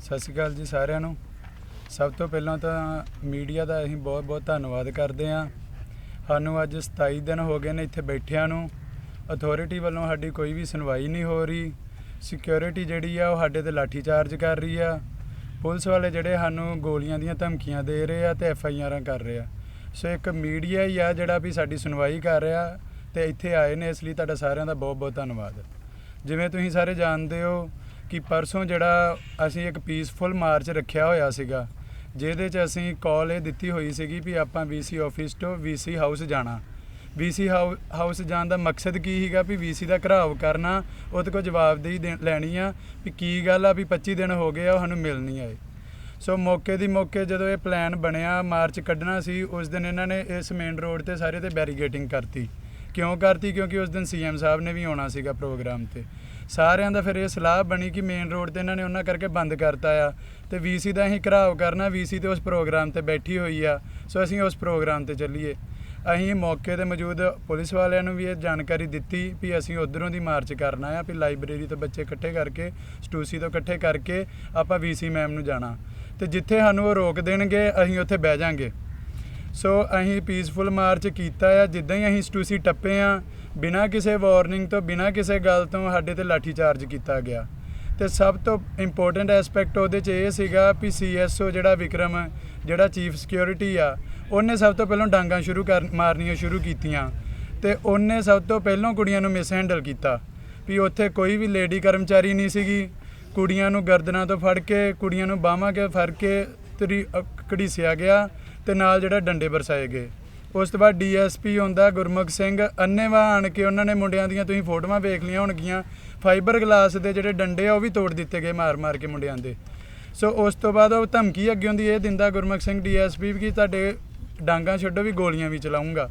ਸਤਿ ਸ਼੍ਰੀ ਅਕਾਲ ਜੀ ਸਾਰਿਆਂ ਨੂੰ। ਸਭ ਤੋਂ ਪਹਿਲਾਂ ਤਾਂ ਮੀਡੀਆ ਦਾ ਅਸੀਂ ਬਹੁਤ-ਬਹੁਤ ਧੰਨਵਾਦ ਕਰਦੇ ਹਾਂ। ਸਾਨੂੰ ਅੱਜ 27 ਦਿਨ ਹੋ ਗਏ ਨੇ ਇੱਥੇ ਬੈਠਿਆਂ ਨੂੰ। ਅਥਾਰਟੀ ਵੱਲੋਂ ਸਾਡੀ ਕੋਈ ਵੀ ਸੁਣਵਾਈ ਨਹੀਂ ਹੋ ਰਹੀ। ਸਿਕਿਉਰਿਟੀ ਜਿਹੜੀ ਆ ਉਹ ਸਾਡੇ ਤੇ ਲਾਠੀ ਚਾਰਜ ਕਰ ਰਹੀ ਆ। ਪੁਲਿਸ ਵਾਲੇ ਜਿਹੜੇ ਸਾਨੂੰ ਗੋਲੀਆਂ ਦੀਆਂ ਧਮਕੀਆਂ ਦੇ ਰਹੇ ਆ ਤੇ ਐਫ ਆਈ ਆਰਾਂ ਕਰ ਰਹੇ ਆ। ਸੋ ਇੱਕ ਮੀਡੀਆ ਹੀ ਆ ਜਿਹੜਾ ਵੀ ਸਾਡੀ ਸੁਣਵਾਈ ਕਰ ਰਿਹਾ ਤੇ ਇੱਥੇ ਆਏ ਨੇ, ਇਸ ਲਈ ਤੁਹਾਡਾ ਸਾਰਿਆਂ ਦਾ ਬਹੁਤ-ਬਹੁਤ ਧੰਨਵਾਦ। ਜਿਵੇਂ ਤੁਸੀਂ ਸਾਰੇ ਜਾਣਦੇ ਹੋ ਕਿ ਪਰਸੋਂ ਜਿਹੜਾ ਅਸੀਂ ਇੱਕ ਪੀਸਫੁਲ ਮਾਰਚ ਰੱਖਿਆ ਹੋਇਆ ਸੀਗਾ, ਜਿਹਦੇ 'ਚ ਅਸੀਂ ਕਾਲ ਇਹ ਦਿੱਤੀ ਹੋਈ ਸੀਗੀ ਵੀ ਆਪਾਂ ਵੀਸੀ ਆਫਿਸ ਤੋਂ ਵੀਸੀ ਹਾਊਸ ਜਾਣਾ। ਵੀਸੀ ਹਾਊਸ ਜਾਣ ਦਾ ਮਕਸਦ ਕੀ ਸੀਗਾ ਵੀ ਵੀਸੀ ਦਾ ਘਰਾਵ ਕਰਨਾ, ਉਹਦੇ ਕੋਲ ਜਵਾਬਦੇਹੀ ਦੇਣ- ਲੈਣੀ ਆ ਵੀ ਕੀ ਗੱਲ ਆ ਵੀ 25 ਦਿਨ ਹੋ ਗਏ ਆ, ਉਹ ਸਾਨੂੰ ਮਿਲ ਨਹੀਂ ਆਏ। ਸੋ ਮੌਕੇ ਦੀ ਮੌਕੇ ਜਦੋਂ ਇਹ ਪਲਾਨ ਬਣਿਆ ਮਾਰਚ ਕੱਢਣਾ ਸੀ, ਉਸ ਦਿਨ ਇਹਨਾਂ ਨੇ ਇਸ ਮੇਨ ਰੋਡ ਤੇ ਸਾਰੇ ਤੇ ਬੈਰੀਗੇਟਿੰਗ ਕਰਤੀ। ਕਿਉਂ ਕਰਤੀ? ਕਿਉਂਕਿ ਉਸ ਦਿਨ ਸੀਐਮ ਸਾਹਿਬ ਨੇ ਵੀ ਆਉਣਾ ਸੀਗਾ ਪ੍ਰੋਗਰਾਮ ਤੇ। ਸਾਰਿਆਂ ਦਾ ਫਿਰ ਇਹ ਸਲਾਹ ਬਣੀ ਕਿ ਮੇਨ ਰੋਡ ਤੇ ਇਹਨਾਂ ਨੇ ਉਹਨਾਂ ਕਰਕੇ ਬੰਦ ਕਰਤਾ ਆ। ਤੇ ਵੀਸੀ ਦਾ ਅਸੀਂ ਘਰਾਓ ਕਰਨਾ ਵੀਸੀ ਤੇ ਉਸ ਪ੍ਰੋਗਰਾਮ ਤੇ ਬੈਠੀ ਹੋਈ ਆ। ਸੋ ਅਸੀਂ ਉਸ ਪ੍ਰੋਗਰਾਮ ਤੇ ਚੱਲੀਏ। ਅਸੀਂ ਮੌਕੇ ਤੇ ਮੌਜੂਦ ਪੁਲਿਸ ਵਾਲਿਆਂ ਨੂੰ ਵੀ ਇਹ ਜਾਣਕਾਰੀ ਦਿੱਤੀ ਵੀ ਅਸੀਂ ਉਧਰੋਂ ਦੀ ਮਾਰਚ ਕਰਨਾ ਆ, ਵੀ ਲਾਇਬ੍ਰੇਰੀ ਤੋਂ ਬੱਚੇ ਇਕੱਠੇ ਕਰਕੇ, ਸਟੂਸੀ ਤੋਂ ਇਕੱਠੇ ਕਰਕੇ ਆਪਾਂ ਵੀਸੀ ਮੈਮ ਨੂੰ ਜਾਣਾ। ਤੇ ਜਿੱਥੇ ਸਾਨੂੰ ਉਹ ਰੋਕ ਦੇਣਗੇ, ਅਸੀਂ ਉੱਥੇ ਬਹਿ ਜਾਾਂਗੇ। ਸੋ ਅਸੀਂ ਪੀਸਫੁਲ ਮਾਰਚ ਕੀਤਾ ਆ, ਜਿੱਦਾਂ ਹੀ ਅਸੀਂ ਸਟੂਸੀ ਟੱਪੇ ਆ, ਬਿਨਾਂ ਕਿਸੇ ਵਾਰਨਿੰਗ ਤੋਂ, ਬਿਨਾਂ ਕਿਸੇ ਗੱਲ ਤੋਂ ਸਾਡੇ ਤੇ ਲਾਠੀ ਚਾਰਜ ਕੀਤਾ ਗਿਆ। ਤੇ ਸਭ ਤੋਂ ਇੰਪੋਰਟੈਂਟ ਐਸਪੈਕਟ ਉਹਦੇ 'ਚ ਇਹ ਸੀਗਾ ਵੀ ਸੀਐਸਓ ਜਿਹੜਾ ਵਿਕਰਮ, ਜਿਹੜਾ ਚੀਫ ਸਿਕਿਉਰਿਟੀ ਆ, ਉਹਨੇ ਸਭ ਤੋਂ ਪਹਿਲਾਂ ਡਾਂਗਾ ਸ਼ੁਰੂ ਕਰ ਮਾਰਨੀਆਂ ਸ਼ੁਰੂ ਕੀਤੀਆਂ। ਤੇ ਉਹਨੇ ਸਭ ਤੋਂ ਪਹਿਲਾਂ ਕੁੜੀਆਂ ਨੂੰ ਮਿਸਹੈਂਡਲ ਕੀਤਾ ਵੀ ਉੱਥੇ ਕੋਈ ਵੀ ਲੇਡੀ ਕਰਮਚਾਰੀ ਨਹੀਂ ਸੀਗੀ। ਕੁੜੀਆਂ ਨੂੰ ਗਰਦਨਾਂ ਤੋਂ ਫੜ ਕੇ, ਕੁੜੀਆਂ ਨੂੰ ਬਾਹਾਂ ਕੇ ਫੜ ਕੇ, ਤਰੀ ਘੜੀਸਿਆ ਗਿਆ ਤੇ ਨਾਲ ਜਿਹੜਾ ਡੰਡੇ ਵਰਸਾਏ ਗਏ। ਉਸ ਤੋਂ ਬਾਅਦ ਡੀਐਸਪੀ ਹੁੰਦਾ ਗੁਰਮੁਖ ਸਿੰਘ ਅੰਨੇਵਾਹ ਆਣ ਕੇ ਉਹਨਾਂ ਨੇ ਮੁੰਡਿਆਂ ਦੀਆਂ ਤੁਸੀਂ ਫੋਟੋਆਂ ਵੇਖ ਲਈਆਂ ਹੋਣਗੀਆਂ, ਫਾਈਬਰ ਗਲਾਸ ਦੇ ਜਿਹੜੇ ਡੰਡੇ ਆ ਉਹ ਵੀ ਤੋੜ ਦਿੱਤੇ ਗਏ ਮਾਰ-ਮਾਰ ਕੇ ਮੁੰਡਿਆਂ ਦੇ। ਸੋ ਉਸ ਤੋਂ ਬਾਅਦ ਉਹ ਧਮਕੀ ਅੱਗੇ ਹੁੰਦੀ ਇਹ ਦਿੰਦਾ ਗੁਰਮੁਖ ਸਿੰਘ ਡੀਐਸਪੀ ਕਿ ਤੁਹਾਡੇ ਡਾਂਗਾ ਛੱਡੋ, ਵੀ ਗੋਲੀਆਂ ਵੀ ਚਲਾਉਂਗਾ।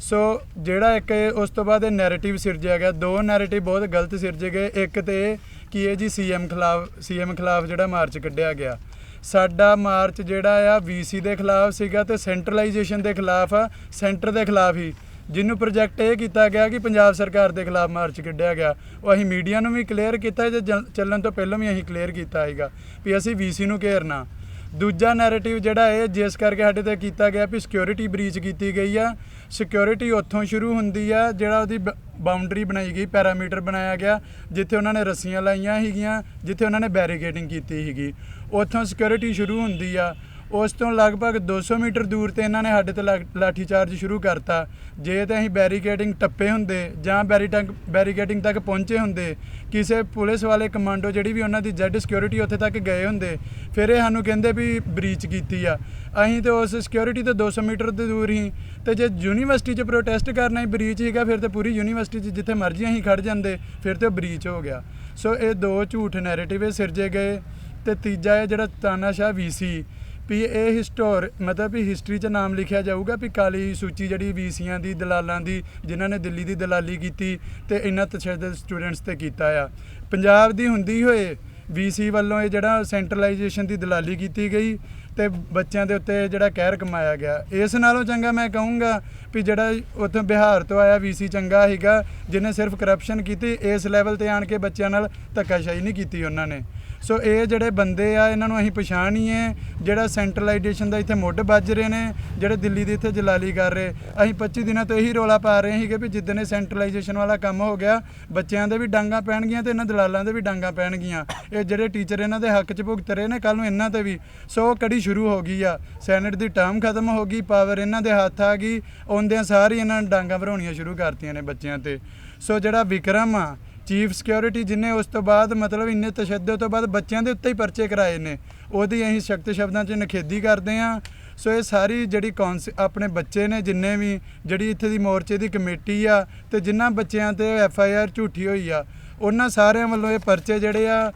ਸੋ ਜਿਹੜਾ ਇੱਕ ਉਸ ਤੋਂ ਬਾਅਦ ਇਹ ਨੈਰੇਟਿਵ ਸਿਰਜਿਆ ਗਿਆ, ਦੋ ਨੈਰੇਟਿਵ ਬਹੁਤ ਗਲਤ ਸਿਰਜੇ ਗਏ, ਇੱਕ ਤੇ ਕਿ ਇਹ ਜੀ ਸੀਐਮ ਖਿਲਾਫ ਸੀਐਮ ਖਿਲਾਫ ਜਿਹੜਾ ਮਾਰਚ ਕੱਢਿਆ ਗਿਆ। ਸਾਡਾ ਮਾਰਚ ਜਿਹੜਾ ਆ ਵੀਸੀ ਦੇ ਖਿਲਾਫ ਸੀਗਾ ਤੇ ਸੈਂਟਰਲਾਈਜੇਸ਼ਨ ਦੇ ਖਿਲਾਫ ਆ ਸੈਂਟਰ ਦੇ ਖਿਲਾਫ ਹੀ। ਜਿਹਨੂੰ ਪ੍ਰੋਜੈਕਟ ਇਹ ਕੀਤਾ ਗਿਆ ਕਿ ਪੰਜਾਬ ਸਰਕਾਰ ਦੇ ਖਿਲਾਫ ਮਾਰਚ ਕੱਢਿਆ ਗਿਆ। ਉਹ ਅਸੀਂ ਮੀਡੀਆ ਨੂੰ ਵੀ ਕਲੀਅਰ ਕੀਤਾ, ਜੇ ਜਲ- ਚੱਲਣ ਤੋਂ ਪਹਿਲਾਂ ਵੀ ਅਸੀਂ ਕਲੀਅਰ ਕੀਤਾ ਸੀਗਾ ਵੀ ਅਸੀਂ ਵੀਸੀ ਨੂੰ ਘੇਰਨਾ। ਦੂਜਾ ਨੈਰੇਟਿਵ ਜਿਹੜਾ ਹੈ, ਜਿਸ ਕਰਕੇ ਸਾਡੇ ਤੇ ਕੀਤਾ ਗਿਆ ਵੀ ਸਿਕਿਉਰਿਟੀ ਬ੍ਰੀਚ ਕੀਤੀ ਗਈ ਆ। ਸਿਕਿਉਰਿਟੀ ਉੱਥੋਂ ਸ਼ੁਰੂ ਹੁੰਦੀ ਆ, ਜਿਹੜਾ ਉਹਦੀ ਬਾਉਂਡਰੀ ਬਣਾਈ ਗਈ, ਪੈਰਾਮੀਟਰ ਬਣਾਇਆ ਗਿਆ, ਜਿੱਥੇ ਉਹਨਾਂ ਨੇ ਰੱਸੀਆਂ ਲਾਈਆਂ ਸੀਗੀਆਂ, ਜਿੱਥੇ ਉਹਨਾਂ ਨੇ ਬੈਰੀਕੇਡਿੰਗ ਕੀਤੀ ਸੀਗੀ। ਉੱਥੋਂ ਸਿਕਿਉਰਿਟੀ ਸ਼ੁਰੂ ਹੁੰਦੀ ਆ। ਉਸ ਤੋਂ ਲਗਭਗ 200 ਮੀਟਰ ਦੂਰ ਤੇ ਇਹਨਾਂ ਨੇ ਸਾਡੇ ਤੇ ਲਾ- ਲਾਠੀ ਚਾਰਜ ਸ਼ੁਰੂ ਕਰਤਾ। ਜੇ ਤਾਂ ਅਸੀਂ ਬੈਰੀਕੇਡਿੰਗ ਟੱਪੇ ਹੁੰਦੇ ਜਾਂ ਬੈਰੀਟੰਗ ਬੈਰੀਕੇਡਿੰਗ ਤੱਕ ਪਹੁੰਚੇ ਹੁੰਦੇ, ਕਿਸੇ ਪੁਲਿਸ ਵਾਲੇ ਕਮਾਂਡੋ ਜਿਹੜੀ ਵੀ ਉਹਨਾਂ ਦੀ ਜੈਡ ਸਿਕਿਉਰਿਟੀ ਉੱਥੇ ਤੱਕ ਗਏ ਹੁੰਦੇ, ਫਿਰ ਇਹ ਸਾਨੂੰ ਕਹਿੰਦੇ ਵੀ ਬ੍ਰੀਚ ਕੀਤੀ ਆ। ਅਸੀਂ ਤੇ ਉਸ ਸਿਕਿਉਰਿਟੀ ਤੋਂ 200 ਮੀਟਰ ਦੇ ਦੂਰ ਹੀ, ਤੇ ਜੇ ਯੂਨੀਵਰਸਿਟੀ 'ਚ ਪ੍ਰੋਟੈਸਟ ਕਰਨਾ ਹੀ ਬ੍ਰੀਚ ਹੀਗਾ ਫਿਰ ਤੇ ਪੂਰੀ ਯੂਨੀਵਰਸਿਟੀ 'ਚ ਜਿੱਥੇ ਮਰਜ਼ੀ ਅਸੀਂ ਖੜ ਜਾਂਦੇ, ਫਿਰ ਤੇ ਬ੍ਰੀਚ ਹੋ ਗਿਆ। ਸੋ ਇਹ ਦੋ ਝੂਠ ਨੈਰੇਟਿਵ ਸਿਰਜੇ ਗਏ, ਤੇ ਤੀਜਾ ਇਹ ਜਿਹੜਾ ਤਾਨਾਸ਼ਾਹ ਵੀਸੀ ਵੀ ਇਹ ਹਿਸਟੋਰ ਮਤਲਬ ਵੀ ਹਿਸਟਰੀ 'ਚ ਨਾਮ ਲਿਖਿਆ ਜਾਊਗਾ ਵੀ ਕਾਲੀ ਸੂਚੀ ਜਿਹੜੀ ਵੀਸੀਆਂ ਦੀ, ਦਲਾਲਾਂ ਦੀ, ਜਿਨ੍ਹਾਂ ਨੇ ਦਿੱਲੀ ਦੀ ਦਲਾਲੀ ਕੀਤੀ ਤੇ ਇਹਨਾਂ ਤਸ਼ੱਦਦ ਸਟੂਡੈਂਟਸ ਤੇ ਕੀਤਾ ਆ। ਪੰਜਾਬ ਦੀ ਹੁੰਦੀ ਹੋਏ ਵੀਸੀ ਵੱਲੋਂ ਇਹ ਜਿਹੜਾ ਸੈਂਟਰਲਾਈਜੇਸ਼ਨ ਦੀ ਦਲਾਲੀ ਕੀਤੀ ਗਈ ਤੇ ਬੱਚਿਆਂ ਦੇ ਉੱਤੇ ਜਿਹੜਾ ਕਹਿਰ ਕਮਾਇਆ ਗਿਆ। ਇਸ ਨਾਲੋਂ ਚੰਗਾ ਮੈਂ ਕਹੂੰਗਾ ਵੀ ਜਿਹੜਾ ਉੱਥੋਂ ਬਿਹਾਰ ਤੋਂ ਆਇਆ ਵੀਸੀ ਚੰਗਾ ਹੈਗਾ ਜਿਹਨੇ ਸਿਰਫ ਕਰਪਸ਼ਨ ਕੀਤੀ, ਇਸ ਲੈਵਲ ਤੇ ਆਣ ਕੇ ਬੱਚਿਆਂ ਨਾਲ ਧੱਕਾਸ਼ਾਹੀ ਨਹੀਂ ਕੀਤੀ ਉਹਨਾਂ ਨੇ। ਸੋ ਇਹ ਜਿਹੜੇ ਬੰਦੇ ਆ, ਇਹਨਾਂ ਨੂੰ ਅਸੀਂ ਪਛਾਣੀਏ। ਜਿਹੜਾ ਸੈਂਟਰਲਾਈਜੇਸ਼ਨ ਦਾ ਇੱਥੇ ਮੁੱਢ ਵੱਜ ਰਹੇ ਨੇ, ਜਿਹੜੇ ਦਿੱਲੀ ਦੀ ਇੱਥੇ ਜਲਾਲੀ ਕਰ ਰਹੇ। ਅਸੀਂ 25 ਦਿਨਾਂ ਤੋਂ ਇਹੀ ਰੋਲਾ ਪਾ ਰਹੇ ਸੀਗੇ ਵੀ ਜਿੱਦਣ ਇਹ ਸੈਂਟਰਲਾਈਜੇਸ਼ਨ ਵਾਲਾ ਕੰਮ ਹੋ ਗਿਆ, ਬੱਚਿਆਂ ਦੇ ਵੀ ਡਾਂਗਾ ਪੈਣਗੀਆਂ ਤੇ ਇਹਨਾਂ ਦਲਾਲਾਂ ਦੇ ਵੀ ਡਾਂਗਾ ਪੈਣਗੀਆਂ। ਇਹ ਜਿਹੜੇ ਟੀਚਰ ਇਹਨਾਂ ਦੇ ਹੱਕ 'ਚ ਭੁਗਤ ਰਹੇ ਨੇ ਕੱਲ ਨੂੰ ਇਹਨਾਂ ਤੇ ਵੀ। ਸੋ ਕੜੀ ਸ਼ੁਰੂ ਹੋ ਗਈ ਆ। ਸੈਨੇਟ ਦੀ ਟਰਮ ਖਤਮ ਹੋ ਗਈ ਪਾਵਰ ਇਹਨਾਂ ਦੇ ਹੱਥ ਆ ਗਈ। ਆਉਂਦਿਆਂ ਸਾਰੀ ਇਹਨਾਂ ਨੇ ਡਾਂਗਾ ਭਰਾਉਣੀਆਂ ਸ਼ੁਰੂ ਕਰਤੀਆਂ ਨੇ ਬੱਚਿਆਂ ਤੇ। ਸੋ ਜਿਹੜਾ ਵਿਕਰਮ ਆ ਚੀਫ ਸਿਕਿਉਰਿਟੀ ਜਿਨੇ ਉਸ ਤੋਂ ਬਾਅਦ ਮਤਲਬ ਇੰਨੇ ਤਸ਼ੱਦਦ ਤੋਂ ਬਾਅਦ ਬੱਚਿਆਂ ਦੇ ਉੱਤੇ ਹੀ ਪਰਚੇ ਕਰਾਏ ਨੇ, ਉਹਦੀ ਅਸੀਂ ਸਖਤ ਸ਼ਬਦਾਂ 'ਚ ਨਖੇਦੀ ਕਰਦੇ ਹਾਂ। ਸੋ ਇਹ ਸਾਰੀ ਜਿਹੜੀ ਕੌਂਸ, ਆਪਣੇ ਬੱਚੇ ਨੇ ਜਿੰਨੇ ਵੀ, ਜਿਹੜੀ ਇੱਥੇ ਦੀ ਮੋਰਚੇ ਦੀ ਕਮੇਟੀ ਆ ਤੇ ਜਿਨ੍ਹਾਂ ਬੱਚਿਆਂ ਤੇ ਐਫ ਆਈ ਆਰ ਝੂਠੀ ਹੋਈ ਆ, ਉਹਨਾਂ ਸਾਰਿਆਂ ਵੱਲੋਂ ਇਹ ਪਰਚੇ ਜਿਹੜੇ ਆ,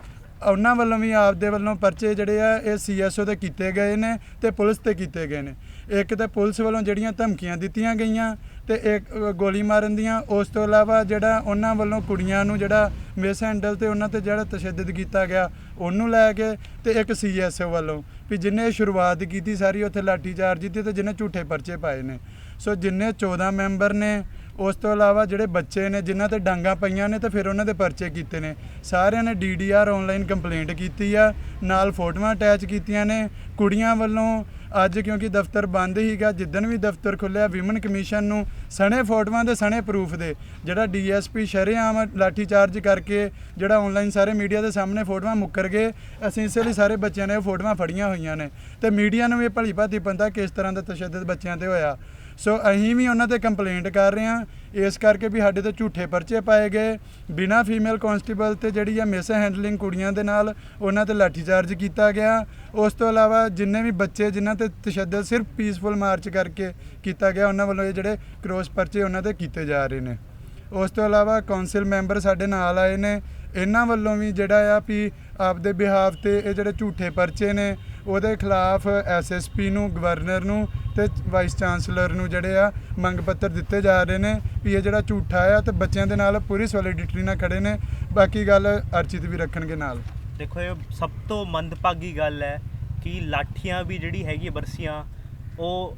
ਉਹਨਾਂ ਵੱਲੋਂ ਵੀ ਆਪਦੇ ਵੱਲੋਂ ਪਰਚੇ ਜਿਹੜੇ ਆ, ਇਹ ਸੀਐਸਓ ਤੇ ਕੀਤੇ ਗਏ ਨੇ ਤੇ ਪੁਲਿਸ ਤੇ ਕੀਤੇ ਗਏ ਨੇ। ਇੱਕ ਤਾਂ ਪੁਲਿਸ ਵੱਲੋਂ ਜਿਹੜੀਆਂ ਧਮਕੀਆਂ ਦਿੱਤੀਆਂ ਗਈਆਂ ਤੇ ਇੱਕ ਗੋਲੀ ਮਾਰਨ ਦੀਆਂ, ਉਸ ਤੋਂ ਇਲਾਵਾ ਜਿਹੜਾ ਉਹਨਾਂ ਵੱਲੋਂ ਕੁੜੀਆਂ ਨੂੰ ਜਿਹੜਾ ਮਿਸ ਹੈਂਡਲ ਤੇ ਉਹਨਾਂ ਤੇ ਜਿਹੜਾ ਤਸ਼ੱਦਦ ਕੀਤਾ ਗਿਆ, ਉਹਨੂੰ ਲੈ ਕੇ ਤੇ ਇੱਕ ਸੀਐਸਓ ਵੱਲੋਂ ਵੀ ਜਿਨੇ ਸ਼ੁਰੂਆਤ ਕੀਤੀ ਸਾਰੀ ਉੱਥੇ ਲਾਠੀ ਚਾਰਜ ਕੀਤੀ ਤੇ ਜਿਨੇ ਝੂਠੇ ਪਰਚੇ ਪਾਏ ਨੇ। ਸੋ ਜਿੰਨੇ 14 ਮੈਂਬਰ ਨੇ, ਉਸ ਤੋਂ ਇਲਾਵਾ ਜਿਹੜੇ ਬੱਚੇ ਨੇ, ਜਿਨ੍ਹਾਂ ਤੇ ਡਾਂਗਾ ਪਈਆਂ ਨੇ ਤੇ ਫਿਰ ਉਹਨਾਂ ਦੇ ਪਰਚੇ ਕੀਤੇ ਨੇ। ਸਾਰਿਆਂ ਨੇ ਡੀਡੀਆਰ ਆਨਲਾਈਨ ਕੰਪਲੇਂਟ ਕੀਤੀ ਆ, ਨਾਲ ਫੋਟੋਆਂ ਅਟੈਚ ਕੀਤੀਆਂ ਨੇ। ਕੁੜੀਆਂ ਵੱਲੋਂ ਅੱਜ ਕਿਉਂਕਿ ਦਫ਼ਤਰ ਬੰਦ ਹੀਗਾ ਜਿੱਦਣ ਵੀ ਦਫ਼ਤਰ ਖੁੱਲਿਆ ਵਿਮਨ ਕਮਿਸ਼ਨ ਨੂੰ ਸਣੇ ਫੋਟੋਆਂ ਦੇ ਸਣੇ ਪ੍ਰੂਫ ਦੇ, ਜਿਹੜਾ ਡੀਐਸਪੀ ਸ਼ਰੇਆਮ ਲਾਠੀ ਚਾਰਜ ਕਰਕੇ ਜਿਹੜਾ ਆਨਲਾਈਨ ਸਾਰੇ ਮੀਡੀਆ ਦੇ ਸਾਹਮਣੇ ਫੋਟੋਆਂ ਮੁੱਕਰ ਗਏ, ਅਸੀਂ ਇਸੇ ਲਈ ਸਾਰੇ ਬੱਚਿਆਂ ਨੇ ਉਹ ਫੋਟੋਆਂ ਫੜੀਆਂ ਹੋਈਆਂ ਨੇ। ਤੇ ਮੀਡੀਆ ਨੂੰ ਵੀ ਇਹ ਭਲੀ ਭਾਤੀ ਪਤਾ ਕਿਸ ਤਰ੍ਹਾਂ ਦਾ ਤਸ਼ੱਦਦ ਬੱਚਿਆਂ ਤੇ ਹੋਇਆ। ਸੋ ਅਸੀਂ ਵੀ ਉਹਨਾਂ ਤੇ ਕੰਪਲੇਂਟ ਕਰ ਰਹੇ ਹਾਂ ਇਸ ਕਰਕੇ ਵੀ ਸਾਡੇ ਤੇ ਝੂਠੇ ਪਰਚੇ ਪਾਏ ਗਏ। ਬਿਨਾ ਫੀਮੇਲ ਕਨਸਟੇਬਲ ਤੇ ਜਿਹੜੀ ਆ ਮਿਸ ਹੈਂਡਲਿੰਗ ਕੁੜੀਆਂ ਦੇ ਨਾਲ ਉਹਨਾਂ ਤੇ ਲਾਠੀਚਾਰਜ ਕੀਤਾ ਗਿਆ। ਉਸ ਤੋਂ ਇਲਾਵਾ ਜਿੰਨੇ ਵੀ ਬੱਚੇ ਜਿਨ੍ਹਾਂ ਤੇ ਤਸ਼ੱਦਦ ਸਿਰਫ ਪੀਸਫੁਲ ਮਾਰਚ ਕਰਕੇ ਕੀਤਾ ਗਿਆ, ਉਹਨਾਂ ਵੱਲੋਂ ਇਹ ਜਿਹੜੇ ਕ੍ਰੋਸ ਪਰਚੇ ਉਹਨਾਂ ਤੇ ਕੀਤੇ ਜਾ ਰਹੇ ਨੇ। ਉਸ ਤੋਂ ਇਲਾਵਾ ਕੌਂਸਲ ਮੈਂਬਰ ਸਾਡੇ ਨਾਲ ਆਏ ਨੇ। ਇਹਨਾਂ ਵੱਲੋਂ ਵੀ ਜਿਹੜਾ ਆ ਵੀ ਆਪਦੇ ਬਿਹਾਵ ਤੇ ਇਹ ਜਿਹੜੇ ਝੂਠੇ ਪਰਚੇ ਨੇ ਉਹਦੇ ਖਿਲਾਫ ਐਸਐਸਪੀ ਨੂੰ ਗਵਰਨਰ ਨੂੰ ਤੇ ਵਾਈਸ ਚਾਂਸਲਰ ਨੂੰ ਜਿਹੜੇ ਆ ਮੰਗ ਪੱਤਰ ਦਿੱਤੇ ਜਾ ਰਹੇ ਨੇ ਵੀ ਇਹ ਜਿਹੜਾ ਝੂਠਾ ਆ ਤੇ ਬੱਚਿਆਂ ਦੇ ਨਾਲ ਪੂਰੀ ਸੋਲੀਡਿਟੀ ਨਾਲ ਖੜੇ ਨੇ। ਬਾਕੀ ਗੱਲ ਅਰਚਿਤ ਵੀ ਰੱਖਣਗੇ ਨਾਲ। ਦੇਖੋ, ਇਹ ਸਭ ਤੋਂ ਮੰਦਭਾਗੀ ਗੱਲ ਹੈ ਕਿ ਲਾਠੀਆਂ ਵੀ ਜਿਹੜੀ ਹੈਗੀ ਬਰਸੀਆਂ, ਉਹ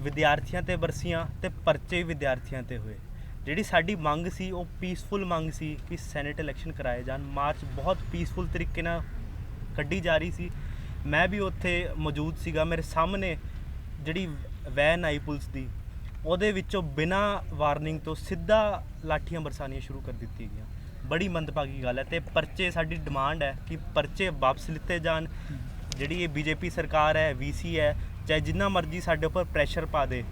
ਵਿਦਿਆਰਥੀਆਂ ਤੇ ਬਰਸੀਆਂ ਤੇ ਪਰਚੇ ਵੀ ਵਿਦਿਆਰਥੀਆਂ ਤੇ ਹੋਏ। ਜਿਹੜੀ ਸਾਡੀ ਮੰਗ ਸੀ, ਉਹ ਪੀਸਫੁਲ ਮੰਗ ਸੀ ਕਿ ਸੈਨੇਟ ਇਲੈਕਸ਼ਨ ਕਰਾਏ ਜਾਣ। ਮਾਰਚ ਬਹੁਤ ਪੀਸਫੁਲ ਤਰੀਕੇ ਨਾਲ ਕੱਢੀ ਜਾ ਰਹੀ ਸੀ। ਮੈਂ ਵੀ ਉੱਥੇ ਮੌਜੂਦ ਸੀਗਾ, ਮੇਰੇ ਸਾਹਮਣੇ ਜਿਹੜੀ ਵੈਨ ਆਈ ਪੁਲਿਸ ਦੀ, ਉਹਦੇ ਵਿੱਚੋਂ ਬਿਨਾਂ ਵਾਰਨਿੰਗ ਤੋਂ ਸਿੱਧਾ ਲਾਠੀਆਂ ਬਰਸਾਨੀਆਂ ਸ਼ੁਰੂ ਕਰ ਦਿੱਤੀ ਗਈਆਂ। ਬੜੀ ਮੰਦਭਾਗੀ ਗੱਲ ਹੈ ਤੇ ਪਰਚੇ ਸਾਡੀ ਡਿਮਾਂਡ ਹੈ ਕਿ ਪਰਚੇ ਵਾਪਸ ਲਿੱਤੇ ਜਾਣ। ਜਿਹੜੀ ਇਹ ਬੀਜੇਪੀ ਸਰਕਾਰ ਹੈ ਵੀਸੀ ਹੈ, ਚਾਹੇ ਜਿੰਨਾ ਮਰਜ਼ੀ ਸਾਡੇ ਉੱਪਰ ਪ੍ਰੈਸ਼ਰ ਪਾ ਦੇ,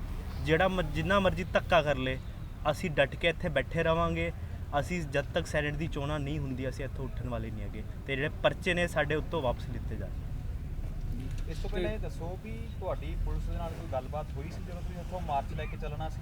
ਜਿਹੜਾ ਮਰ- ਜਿੰਨਾ ਮਰਜ਼ੀ ਧੱਕਾ ਕਰ ਲੇ, ਅਸੀਂ ਡਟ ਕੇ ਇੱਥੇ ਬੈਠੇ ਰਵਾਂਗੇ। ਅਸੀਂ ਜਦ ਤੱਕ ਸੈਨੇਟ ਦੀ ਚੋਣਾਂ ਨਹੀਂ ਹੁੰਦੀ ਅਸੀਂ ਇੱਥੋਂ ਉੱਠਣ ਵਾਲੇ ਨਹੀਂ ਹੈਗੇ। ਤੇ ਜਿਹੜੇ ਪਰਚੇ ਨੇ, ਸਾਡੇ ਉੱਤੋਂ ਵਾਪਸ ਲਿੱਤੇ ਜਾਣ। ਇਸ ਤੋਂ ਪਹਿਲਾਂ ਇਹ ਦੱਸੋ ਵੀ ਤੁਹਾਡੀ ਪੁਲਿਸ ਦੇ ਨਾਲ ਕੋਈ ਗੱਲਬਾਤ ਹੋਈ ਸੀ ਜਦੋਂ ਤੁਸੀਂ ਉੱਥੋਂ ਮਾਰਚ ਲੈ ਕੇ ਚੱਲਣਾ ਸੀ?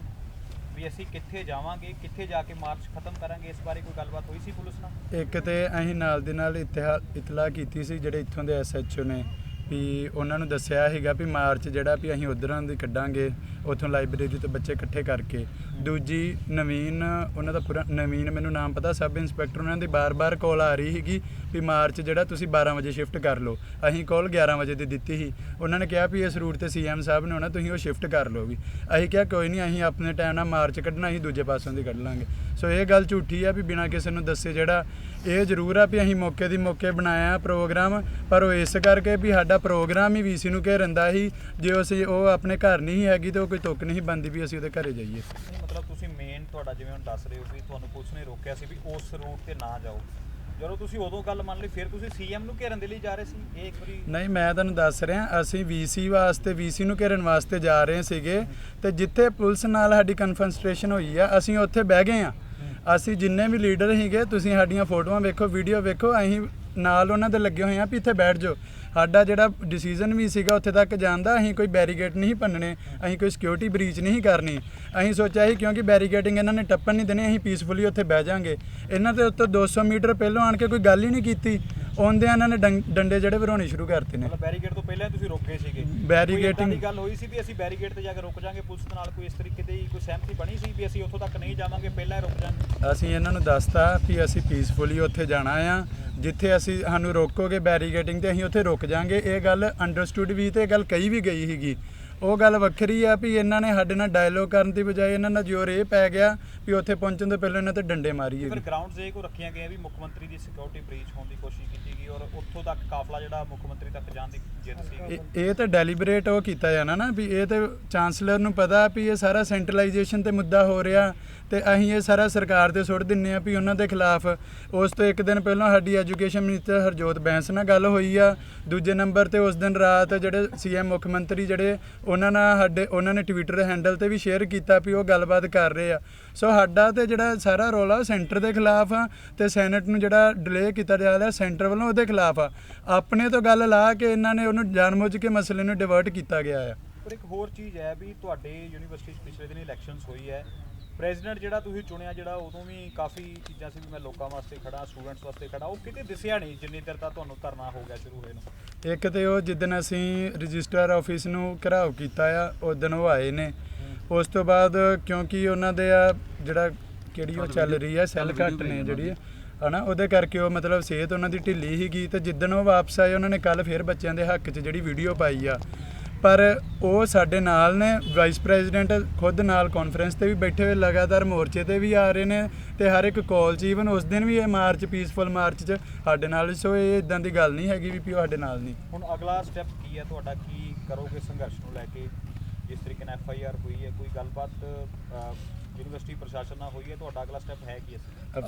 ਵੀ ਅਸੀਂ ਕਿੱਥੇ ਜਾਵਾਂਗੇ ਕਿੱਥੇ ਜਾ ਕੇ ਮਾਰਚ ਖਤਮ ਕਰਾਂਗੇ ਇਸ ਬਾਰੇ ਕੋਈ ਗੱਲਬਾਤ ਹੋਈ ਸੀ ਪੁਲਿਸ ਨਾਲ? ਇੱਕ ਤੇ ਅਸੀਂ ਨਾਲ ਦੇ ਨਾਲ ਇਤਲਾਹ ਕੀਤੀ ਸੀ ਜਿਹੜੇ ਇੱਥੋਂ ਦੇ ਐਸਐਚਓ ਨੇ ਵੀ ਉਹਨਾਂ ਨੂੰ ਦੱਸਿਆ ਹੈਗਾ ਵੀ ਮਾਰਚ ਜਿਹੜਾ ਵੀ ਅਸੀਂ ਉਧਰਾਂ ਦੀ ਕੱਢਾਂਗੇ ਉੱਥੋਂ ਲਾਇਬ੍ਰੇਰੀ ਤੋਂ ਬੱਚੇ ਇਕੱਠੇ ਕਰਕੇ। ਦੂਜੀ ਨਵੀਨ, ਉਹਨਾਂ ਦਾ ਪੂਰਾ, ਨਵੀਨ ਮੈਨੂੰ ਨਾਮ ਪਤਾ, ਸਬ ਇੰਸਪੈਕਟਰ ਉਹਨਾਂ ਦੀ ਬਾਰ-ਬਾਰ ਕਾਲ ਆ ਰਹੀ ਸੀਗੀ ਵੀ ਮਾਰਚ ਜਿਹੜਾ ਤੁਸੀਂ 12 ਵਜੇ ਸ਼ਿਫਟ ਕਰ ਲਓ। ਅਸੀਂ ਕਾਲ 11 ਵਜੇ ਦੀ ਦਿੱਤੀ ਸੀ। ਉਹਨਾਂ ਨੇ ਕਿਹਾ ਵੀ ਇਸ ਰੂਟ ਤੇ ਸੀਐਮ ਸਾਹਿਬ ਨੇ ਆਉਣਾ, ਤੁਸੀਂ ਉਹ ਸ਼ਿਫਟ ਕਰ ਲਓ ਵੀ। ਅਸੀਂ ਕਿਹਾ ਕੋਈ ਨਹੀਂ, ਅਸੀਂ ਆਪਣੇ ਟਾਈਮ ਨਾਲ ਮਾਰਚ ਕੱਢਣਾ, ਅਸੀਂ ਦੂਜੇ ਪਾਸੋਂ ਦੀ ਕੱਢ ਲਾਂਗੇ। ਸੋ ਇਹ ਗੱਲ ਝੂਠੀ ਆ ਵੀ ਬਿਨਾਂ ਕਿਸੇ ਨੂੰ ਦੱਸੇ ਜਿਹੜਾ, ਇਹ ਜ਼ਰੂਰ ਆ ਵੀ ਅਸੀਂ ਮੌਕੇ ਦੀ ਮੌਕੇ ਬਣਾਇਆ ਪ੍ਰੋਗਰਾਮ, ਪਰ ਉਹ ਇਸ ਕਰਕੇ ਵੀ ਸਾਡਾ ਪ੍ਰੋਗਰਾਮ ਹੀ ਵੀਸੀ ਨੂੰ ਘੇਰਨ ਦਾ ਸੀ। ਜੇ ਅਸੀਂ, ਉਹ ਆਪਣੇ ਘਰ ਨਹੀਂ ਹੈਗੀ ਤੇ ਉਹ ਕੋਈ ਤੁੱਕ ਨਹੀਂ ਬੰਦੀ ਵੀ ਅਸੀਂ ਉਹਦੇ ਘਰੇ ਜਾਈਏ। ਨਹੀਂ ਮਤਲਬ ਤੁਸੀਂ ਮੇਨ ਤੁਹਾਡਾ ਜਿਵੇਂ ਹੁਣ ਦੱਸ ਰਹੇ ਹੋ ਵੀ ਤੁਹਾਨੂੰ ਪੁਲਿਸ ਨੇ ਰੋਕਿਆ ਸੀ ਵੀ ਉਸ ਰੂਟ ਤੇ ਨਾ ਜਾਓ। ਜਦੋਂ ਤੁਸੀਂ ਉਦੋਂ ਗੱਲ ਮੰਨ ਲਈ ਫਿਰ ਤੁਸੀਂ ਸੀਐਮ ਨੂੰ ਘੇਰਨ ਦੇ ਲਈ ਜਾ ਰਹੇ ਸੀ? ਇਹ ਇੱਕ ਵਾਰੀ ਨਹੀਂ ਮੈਂ ਤੁਹਾਨੂੰ ਦੱਸ ਰਿਹਾ ਅਸੀਂ ਵੀਸੀ ਵਾਸਤੇ ਵੀਸੀ ਨੂੰ ਘੇਰਨ ਵਾਸਤੇ ਜਾ ਰਹੇ ਸੀਗੇ ਤੇ ਜਿੱਥੇ ਪੁਲਿਸ ਨਾਲ ਸਾਡੀ ਕਨਫਰੰਸਟ੍ਰੇਸ਼ਨ ਹੋਈ ਆ ਅਸੀਂ ਉੱਥੇ ਬਹਿ ਗਏ ਆ। ਅਸੀਂ ਜਿੰਨੇ ਵੀ ਲੀਡਰ ਸੀਗੇ ਤੁਸੀਂ ਸਾਡੀਆਂ ਫੋਟੋਆਂ ਵੇਖੋ ਵੀਡੀਓ ਵੇਖੋ ਅਸੀਂ ਨਾਲ ਉਹਨਾਂ ਦੇ ਲੱਗੇ ਹੋਏ ਆ ਵੀ ਇੱਥੇ ਬੈਠ ਜਾਓ। ਸਾਡਾ ਜਿਹੜਾ ਡਿਸੀਜਨ ਵੀ ਸੀਗਾ ਉੱਥੇ ਤੱਕ ਜਾਣ ਦਾ ਅਸੀਂ ਕੋਈ ਬੈਰੀਗੇਡ ਨਹੀਂ ਭੰਨਣੇ, ਅਸੀਂ ਕੋਈ ਸਿਕਿਉਰਿਟੀ ਬਰੀਚ ਨਹੀਂ ਕਰਨੀ। ਅਸੀਂ ਸੋਚਿਆ ਸੀ ਕਿਉਂਕਿ ਬੈਰੀਗੇਡਿੰਗ ਇਹਨਾਂ ਨੇ ਟੱਪਣ ਨਹੀਂ ਦੇਣੀ, ਅਸੀਂ ਪੀਸਫੁਲੀ ਉੱਥੇ ਬਹਿ ਜਾਾਂਗੇ। ਇਹਨਾਂ ਦੇ ਉੱਤੇ 200 ਮੀਟਰ ਪਹਿਲਾਂ ਆਣ ਕੇ ਕੋਈ ਗੱਲ ਹੀ ਨਹੀਂ ਕੀਤੀ। ਆਉਂਦਿਆਂ ਇਹਨਾਂ ਨੇ ਡੰ- ਡੰਡੇ ਜਿਹੜੇ ਵਰਾਉਣੇ ਸ਼ੁਰੂ ਕਰਤੇ ਨੇ। ਮਤਲਬ ਤੋਂ ਪਹਿਲਾਂ ਹੀ ਤੁਸੀਂ ਰੁਕੇ ਸੀਗੇ। Barricading- ਕੋਈ ਏਦਾਂ ਦੀ ਗੱਲ ਹੋਈ ਸੀ ਵੀ ਅਸੀਂ ਬੈਰੀਗੇਡ ਤੇ ਜਾ ਕੇ ਰੁਕ ਜਾਾਂਗੇ ਪੁਲਿਸ ਦੇ ਨਾਲ ਕੋਈ ਇਸ ਤਰੀਕੇ ਦੀ ਕੋਈ ਸਹਿਮਤੀ ਬਣੀ ਸੀ ਵੀ ਅਸੀਂ ਉੱਥੋਂ ਤੱਕ ਨਹੀਂ ਜਾਵਾਂਗੇ ਪਹਿਲਾਂ ਹੀ ਰੁਕ ਜਾਾਂਗੇ ਅਸੀਂ ਇਹਨਾਂ ਨੂੰ ਦੱਸਤਾ ਕਿ ਅਸੀਂ ਪੀਸਫੁਲੀ ਉੱਥੇ ਜਾਣਾ ਆ। ਜਿੱਥੇ ਅਸੀਂ ਸਾਨੂੰ ਰੋਕੋਗੇ ਬੈਰੀਗੇਟਿੰਗ ਤੇ ਅਸੀਂ ਉੱਥੇ ਰੁਕ ਜਾਾਂਗੇ। ਇਹ ਗੱਲ ਅੰਡਰਸਟੂਡ ਵੀ ਤੇ ਇਹ ਗੱਲ ਕਹੀ ਵੀ ਗਈ ਸੀਗੀ। ਉਹ ਗੱਲ ਵੱਖਰੀ ਆ ਵੀ ਇਹਨਾਂ ਨੇ ਸਾਡੇ ਨਾਲ ਡਾਇਲੋਗ ਕਰਨ ਦੀ ਬਜਾਏ ਇਹਨਾਂ ਦਾ ਜ਼ੋਰ ਇਹ ਪੈ ਗਿਆ ਵੀ ਉੱਥੇ ਪਹੁੰਚਣ ਤੋਂ ਪਹਿਲਾਂ ਇਹਨਾਂ ਤੇ ਡੰਡੇ ਮਾਰੀਏ ਫਿਰ ਗਰਾਊਂਡ ਜ਼ੇ ਕੋ ਰੱਖੀਆਂ ਗਈਆਂ ਵੀ ਮੁੱਖ ਮੰਤਰੀ ਦੀ ਸਿਕਿਉਰਿਟੀ ਬ੍ਰੀਚ ਹੋਣ ਦੀ ਕੋਸ਼ਿਸ਼ ਕੀਤੀ ਗਈ ਔਰ ਉੱਥੋਂ ਤੱਕ ਕਾਫਲਾ ਜਿਹੜਾ ਮੁੱਖ ਮੰਤਰੀ ਤੱਕ ਜਾਣ ਦੀ ਜਿੱਦ ਸੀ। ਇਹ- ਇਹ ਤਾਂ ਡੈਲੀਬਰੇਟ ਉਹ ਕੀਤਾ ਜਾਣਾ ਨਾ ਵੀ ਇਹ ਤੇ ਚਾਂਸਲਰ ਨੂੰ ਪਤਾ ਵੀ ਇਹ ਸਾਰਾ ਸੈਂਟਰਲਾਈਜੇਸ਼ਨ ਤੇ ਮੁੱਦਾ ਹੋ ਰਿਹਾ ਤੇ ਅਸੀਂ ਇਹ ਸਾਰਾ ਸਰਕਾਰ ਤੇ ਸੁੱਟ ਦਿੰਨੇ ਆ ਵੀ ਉਹਨਾਂ ਦੇ ਖਿਲਾਫ। ਉਸ ਤੋਂ ਇੱਕ ਦਿਨ ਪਹਿਲਾਂ ਸਾਡੀ ਐਜੂਕੇਸ਼ਨ ਮਿਨਿਸਟਰ ਹਰਜੋਤ ਬੈਂਸ ਨਾਲ ਗੱਲ ਹੋਈ ਆ। ਦੂਜੇ ਨੰਬਰ ਤੇ ਉਸ ਦਿਨ ਰਾਤ ਜਿਹੜੇ ਸੀਐਮ ਮੁੱਖ ਮੰਤਰੀ ਜਿਹੜੇ ਉਹਨਾਂ ਨਾਲ ਸਾਡੇ ਉਹਨਾਂ ਨੇ ਟਵਿੱਟਰ ਹੈਂਡਲ ਤੇ ਵੀ ਸ਼ੇਅਰ ਕੀਤਾ ਵੀ ਉਹ ਗੱਲਬਾਤ ਕਰ ਰਹੇ ਆ। ਸੋ ਸਾਡਾ ਤੇ ਜਿਹੜਾ ਸਾਰਾ ਰੋਲ ਆ ਸੈਂਟਰ ਦੇ ਖਿਲਾਫ ਆ ਤੇ ਸੈਨੇਟ ਨੂੰ ਜਿਹੜਾ ਡਿਲੇ ਕੀਤਾ ਜਾ ਰਿਹਾ ਸੈਂਟਰ ਵੱਲੋਂ ਉਹਦੇ ਖਿਲਾਫ ਆ। ਆਪਣੇ ਤੋਂ ਗੱਲ ਲਾ ਕੇ ਇਹਨਾਂ ਨੇ ਉਹਨੂੰ ਜਾਣਬੁੱਝ ਕੇ ਮਸਲੇ ਨੂੰ ਡਿਵਰਟ ਕੀਤਾ ਗਿਆ ਆ। ਪਰ ਇੱਕ ਹੋਰ ਚੀਜ਼ ਹੈ ਵੀ ਤੁਹਾਡੇ ਯੂਨੀਵਰਸਿਟੀ 'ਚ ਪਿਛਲੇ ਦਿਨ ਇਲੈਕਸ਼ਨਸ ਹੋਈ ਹੈ। ਪ੍ਰੈਜ਼ੀਡੈਂਟ ਜਿਹੜਾ ਤੁਸੀਂ ਚੁਣਿਆ ਜਿਹੜਾ ਉਦੋਂ ਵੀ ਕਾਫੀ ਚੀਜ਼ਾਂ ਸੀ ਵੀ ਮੈਂ ਲੋਕਾਂ ਵਾਸਤੇ ਖੜਾ ਸਟੂਡੈਂਟਸ ਵਾਸਤੇ ਖੜਾ ਉਹ ਕਿਤੇ ਦਿਸਿਆ ਨਹੀਂ ਜਿੰਨੀ ਦੇਰ ਤੱਕ ਤੁਹਾਨੂੰ ਧਰਨਾ ਹੋ ਗਿਆ ਸ਼ੁਰੂ ਹੋਏ ਨੂੰ। ਇੱਕ ਤੇ ਉਹ ਜਿੱਦਣ ਅਸੀਂ ਰਜਿਸਟਰ ਆਫਿਸ ਨੂੰ ਘਰਾਓ ਕੀਤਾ ਆ ਉਸ ਦਿਨ ਉਹ ਆਏ ਨੇ। ਉਸ ਤੋਂ ਬਾਅਦ ਕਿਉਂਕਿ ਉਹਨਾਂ ਦੇ ਆ ਜਿਹੜਾ ਕਿਹੜੀ ਉਹ ਚੱਲ ਰਹੀ ਆ ਸੈੱਲ ਘੱਟ ਨੇ ਜਿਹੜੀ ਹਨਾ ਉਹਦੇ ਕਰਕੇ ਉਹ ਮਤਲਬ ਸਿਹਤ ਉਹਨਾਂ ਦੀ ਢਿੱਲੀ ਸੀਗੀ ਤੇ ਜਿੱਦਣ ਉਹ ਵਾਪਸ ਆਏ ਉਹਨਾਂ ਨੇ ਕੱਲ ਫਿਰ ਬੱਚਿਆਂ ਦੇ ਹੱਕ 'ਚ ਜਿਹੜੀ ਵੀਡੀਓ ਪਾਈ ਆ। ਪਰ ਉਹ ਸਾਡੇ ਨਾਲ ਨੇ ਵਾਈਸ ਪ੍ਰੈਜ਼ੀਡੈਂਟ ਖੁਦ ਨਾਲ ਕਾਨਫਰੰਸ ਤੇ ਵੀ ਬੈਠੇ ਹੋਏ ਲਗਾਤਾਰ ਮੋਰਚੇ ਤੇ ਵੀ ਆ ਰਹੇ ਨੇ ਤੇ ਹਰ ਇੱਕ ਕਾਲ 'ਚ ਈਵਨ ਉਸ ਦਿਨ ਵੀ ਇਹ ਮਾਰਚ ਪੀਸਫੁਲ ਮਾਰਚ 'ਚ ਸਾਡੇ ਨਾਲ ਸੋ। ਇਹ ਇਦਾਂ ਦੀ ਗੱਲ ਨਹੀਂ ਹੈਗੀ ਵੀ ਵੀ ਉਹ ਸਾਡੇ ਨਾਲ ਨਹੀਂ। ਹੁਣ ਅਗਲਾ ਸਟੈਪ ਕੀ ਹੈ? ਤੁਹਾਡਾ ਕੀ ਕਰੋਗੇ ਸੰਘਰਸ਼ ਨੂੰ ਲੈ ਕੇ? ਜਿਸ ਤਰੀਕੇ ਨਾਲ ਐਫ ਆਈ ਆਰ ਹੋਈ ਹੈ ਕੋਈ ਗੱਲਬਾਤ ਯੂਨੀਵਰਸਿਟੀ ਪ੍ਰਸ਼ਾਸਨ ਨਾਲ ਹੋਈ ਹੈ? ਤੁਹਾਡਾ ਅਗਲਾ ਸਟੈਪ ਹੈ ਕੀ